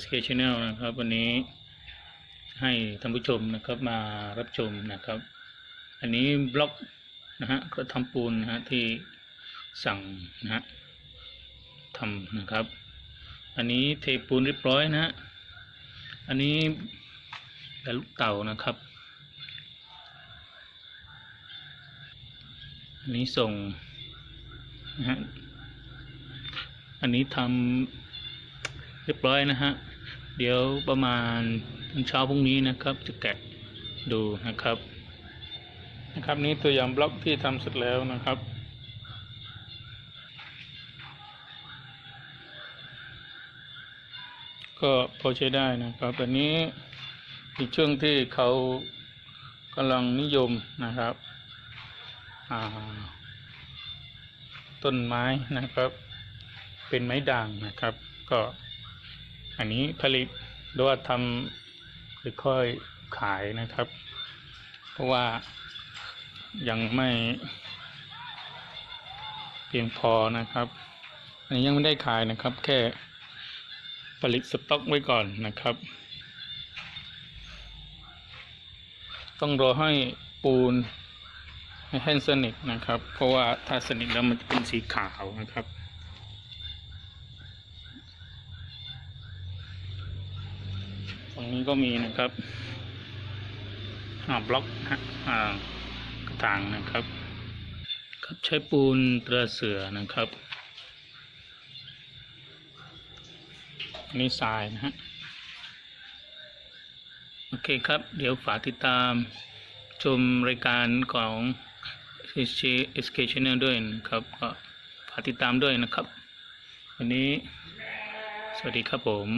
SK Channel นะครับ วันนี้ให้ท่านผู้ชมนะครับมารับชมนะครับ อันนี้บล็อกนะฮะก็ทำปูนนะฮะที่สั่งนะฮะทำนะครับ อันนี้เทปูนเรียบร้อยนะฮะอันนี้แบบลูกเต่านะครับ อันนี้ส่งนะฮะอันนี้ทำ เรียบร้อยนะฮะ เดี๋ยวประมาณเช้าพรุ่งนี้นะครับ จะแกะดูนะครับ นะครับนี้ตัวอย่างบล็อกที่ทำเสร็จแล้วนะครับก็พอใช้ได้นะครับอันนี้อีกช่วงที่เขากำลังนิยมนะครับต้นไม้นะครับ เป็นไม้ด่างนะครับ ก็ อันนี้ผลิตหรือว่าทำค่อยๆขายนะครับ เพราะว่ายังไม่เพียงพอนะครับอันนี้ยังไม่ได้ขายนะครับ แค่ผลิตสต็อกไว้ก่อนนะครับ ต้องรอให้ปูนให้แห้งสนิทนะครับ เพราะว่าถ้าสนิทแล้วมันจะเป็นสีขาวนะครับ งนี้ก็มีนะครับบล็อกฮะอ่ากระถางนะครับ ครับใช้ปูนตราเสือนะครับอันนี้ทรายนะฮะโอเคครับ เดี๋ยวฝากติดตามชมรายการของ SK Channel ด้วยนะครับก็ฝากติดตามด้วยนะครับ วันนี้สวัสดีครับผม